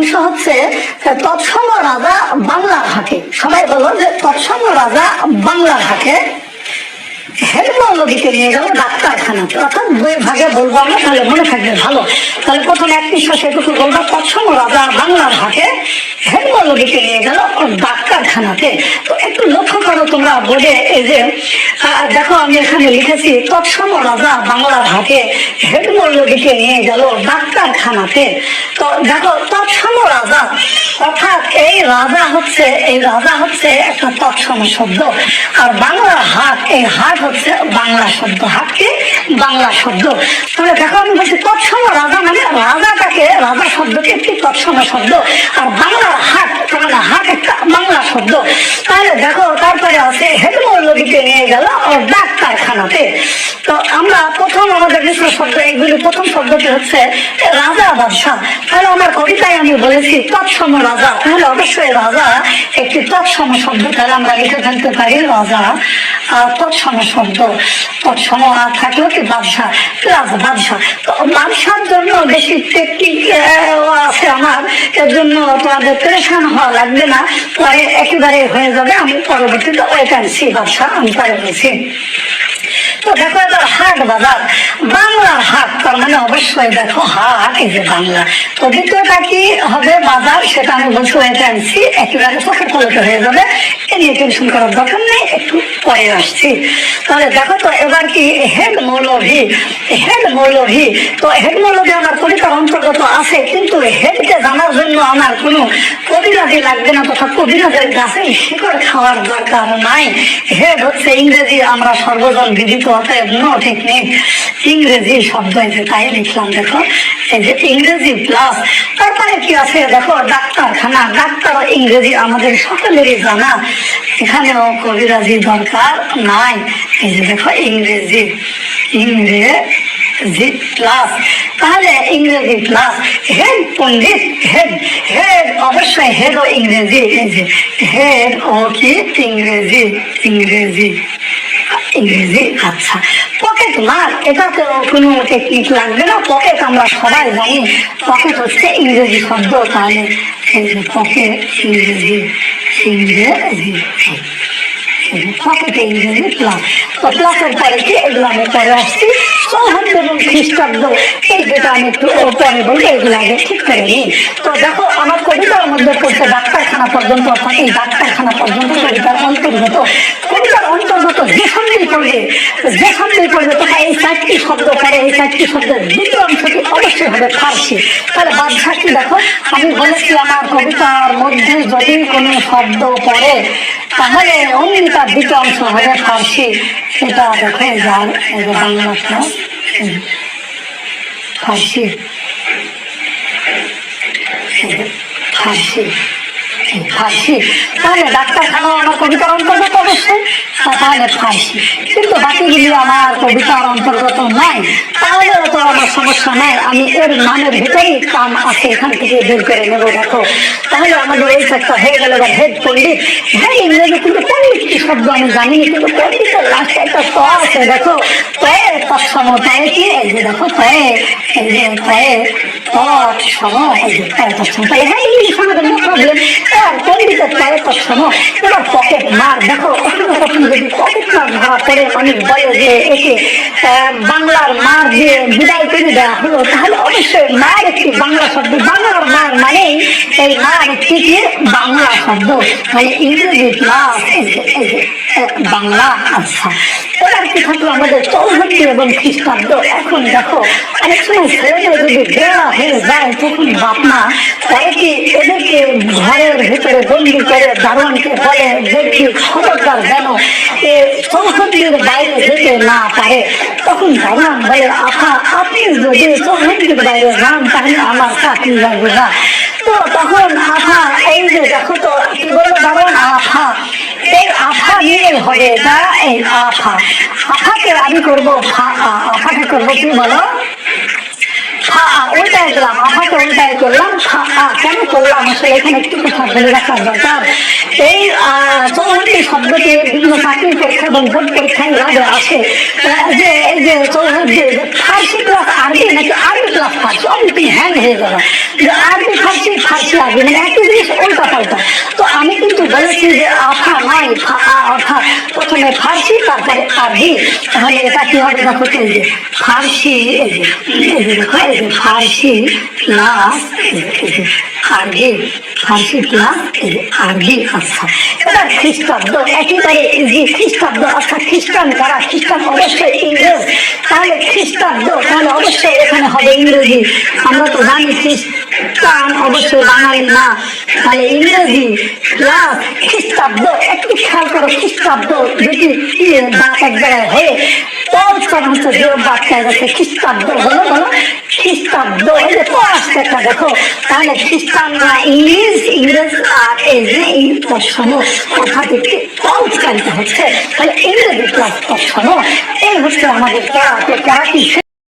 অংশ হচ্ছে তৎসম রাজা বাংলার হাটে সবাই বলো যে তৎসম রাজা বাংলার হাটে নিয়ে গেল ডাক্তারখানাতে অর্থাৎ দুই রাজা বাংলার হাটে। হেডমৌলভীকে নিয়ে গেল ডাক্তারখানাতে। তো দেখো আমি এখানে লিখেছি, তৎসম রাজা বাংলার হাটে হেডমৌলভীকে নিয়ে গেল, ডাক্তারখানাতে। তো দেখো, তৎসম রাজা, অর্থাৎ এই রাজা হচ্ছে, এই রাজা হচ্ছে একটা তৎসম শব্দ। আর বাংলার হাট, এই হাট হচ্ছে বাংলা শব্দ, হাতকে বাংলা শব্দ। তাহলে দেখো, আমি বলছি, তৎসম রাজা মানে রাজাটাকে, রাজা শব্দকে একটি তৎসম শব্দ। আর বাংলার হাট মানে হাট বাংলা শব্দ। তাহলে দেখো তারপরে আছে হেডমৌলবীকে নিয়ে গেল ডাক্তারখানাতে। তো আমরা প্রথম আমাদের মিশ্র শব্দ এইগুলি প্রথম শব্দটি হচ্ছে রাজা বাদশাহ। তাহলে আমার কবিতায় আমি বলেছি তৎসম রাজা। তাহলে অবশ্যই রাজা একটি তৎসম শব্দ। তাহলে আমরা লিখে ফেলতে পারি রাজা আহ, তৎসম শব্দ। তৎসম আর থাকল কি বাদশাহ? রাজা বাদশাহ। তো বাদশার জন্য বেশি টেকনিক আছে আমার। এর জন্য তোমাদের পরেশান হওয়া লাগবে না। পরে একেবারে হয়ে যাবে। আমি পরবর্তীতে ওয়েট আনছি বাসা আমি পরে তো দেখো হাট বাংলার হাট, তার মানে অবশ্যই দেখো হাট, এই যে বাংলা। তো দ্বিতীয়টা কি হবে বাজার? সেটা আমি আনছি একেবারে কলকে হয়ে যাবে। এ নিয়ে টেনশন করার দরকার নেই, একটু পরে আসছি। তাহলে দেখো তো, এবার কি হেড মৌলভী হেড মৌলভী। তো হেড মৌলভী আমার কবিতার অন্তর্গত আছে, কিন্তু হেডকে জানার জন্য আমার কোনো কবিরাজি লাগবে না তথা কবিরাজের গাছে শিকড় খাওয়ার দরকার নাই। হেড হচ্ছে ইংরেজি, আমরা সর্বজন বিদিত। ইংরেজি শব্দ যে তাই লিখলাম, দেখো। এই যে ইংরেজি প্লাস তারপরে কি আছে, দেখো, ডাক্তারখানা। ডাক্তার ইংরেজি আমাদের সকলেরই জানা। এখানেও কবিরাজি দরকার নাই। এই যে দেখো, ইংরেজি ইংরেজি প্লাস তাহলে ইংরেজি প্লাস হেড পণ্ডিত, হেড হেড, অবশ্যই হেড ও ইংরেজি। এই যে, হেড ও কি? ইংরেজি ইংরেজি। ইংরেজি আচ্ছা। পকেট মার এটাতে কোনো টেকনিক লাগবে না। পকেট আমরা সবাই জানি, পকেট হচ্ছে ইংরেজি শব্দ, তাহলে পকেট ইংরেজি ইংরেজি পকেটে ইংরেজি প্লাস তো প্লাসের পরে কি? এগুলো আমি পরে আসছি। সৌহার্দ্য এবং খ্রিস্টাব্দ, এই যেটা আমি একটু পরে বলব এগুলো আগে ঠিক করে নিই। তো দেখো, আমার কবিতার মধ্যে পড়তে পড়ছে ডাক্তারখানা পর্যন্ত অর্থাৎ এই ডাক্তারখানা পর্যন্ত কবিতার অন্তর্গত কবিতার অন্তর্গত যে সন্দেহ পড়বে যে সন্দেহ পড়বে তখন এই চারটি শব্দ পরে এই চারটি শব্দের দ্বিতীয় অংশটি অবশ্যই হবে ফার্সি। তাহলে বাদশা কি দেখো, আমি বলেছি আমার কবিতার মধ্যে যদি কোনো শব্দ পড়ে, তাহলে অমনি তার দ্বিতীয় অংশ হবে ফার্সি। সেটা দেখো যার বাংলা ফার্সি। ফার্সি। এই তাহলে ডাক্তারখানা আমার কবিতার অন্তর্গত অবশ্যই তাহলে ফার্সি কিন্তু বাকিগুলি আমার কবিতার অন্তর্গত নাই তাহলে তো আমার সমস্যা নাই। আমি এর নামের ভিতরেই কাম আছে, এখান থেকে বের করে নেব, দেখো। তাহলে আমাদের এই একটা হয়ে গেল এবার হেড পণ্ডিত। হ্যাঁ ইংরেজি কিন্তু পণ্ডিত শব্দ আমি জানি কিন্তু পণ্ডিতের লাস্টে একটা ত আছে, দেখো। তয়ে তৎসম তয়ে কি? এই দেখো, তয়ে, এই যে এবার পকেট মার যে বাংলার মার দিয়ে বিদায় করে দেওয়া হলো, তাহলে অবশ্যই মার একটি বাংলা শব্দ, বাংলার মার মানে এই মার একটি বাংলা শব্দ মানে ইংরেজি প্লাস বাংলা আচ্ছা এবার কি থাকল আমাদের চৌহদ্দি এবং খ্রিস্টাব্দ এখন দেখো, অনেক সময় ছেলেদের যদি বেড়া হয়ে যায়, তখন বাপ মা এদেরকে ঘরের ভিতরে বন্দি করে দারোয়ানকে বলে দেখি খবরদার যেন এ চৌহদ্দির বাইরে যেতে না পারে? তখন দারোয়ান বলে আহা আপনি যদি চৌহদ্দির বাইরে যান, তাহলে আমার চাকরি লাগবে না। তো তখন আফা এই যে দেখো তো, কি বলল দারোয়ান? আফা এই আফা নিয়ে হবে এটা এই আফা। আফাকে আমি করব আফাকে করব কি বলো? উল্টায় দিলাম, আফাকে উল্টায় করলাম কেন করলাম? আসলে এখানে একটু কথা বলে রাখার দরকার। এই চৌহদ্দি শব্দটি বিভিন্ন চাকরি পরীক্ষা এবং বোর্ড পরীক্ষায় লাগে আসে। যে, এই যে যে ফার্সি ক্লাস আরবি নাকি আরবি ক্লাস ফার্সি? অনেকদিন হ্যাং হয়ে যাবে যে আরবি, ফার্সি ফার্সি লাগবে মানে একই জিনিস উল্টা পাল্টা আমি কিন্তু বলেছি যে আঠা নয় ফা- আ- অর্থাৎ প্রথমে ফার্সি, তারপরে আরবি। তাহলে এটা কি হবে? দেখো এই যে, ফার্সি, এই দেখো, এই যে, ফার্সি প্লাস আরবি। ফার্সি প্লাস, এই যে, আরবি আচ্ছা। এবার খ্রিস্টাব্দ, একেবারে যে খ্রিস্টাব্দ, অর্থাৎ খ্রিস্টান কারা খ্রিস্টান অবশ্যই ইংরেজ। তাহলে খ্রিস্টাব্দ, তাহলে অবশ্যই এখানে হবে ইংরেজি। আমরা তো জানি খ্রিস্টান অবশ্যই বাঙালি না। তাহলে ইংরেজি প্লাস খ্রিস্টাব্দ একটু খেয়াল করো খ্রিস্টাব্দ ইয়ে দাঁত এক জায়গায় হয়ে হচ্ছে যে বাচ্চায় গেছে খ্রিস্টাব্দ হলো, বলো খ্রিস্টাব্দ এই যে একটা, দেখো, তাহলে খ্রিস্টানরা ইংলিশ ইংরেজ আর এই দর্শন অর্থাৎ একটি পৌঁছানিত হচ্ছে। তাহলে ইংরেজি প্লাস দর্শন এই হচ্ছে আমাদের পড়া তো পড়া কি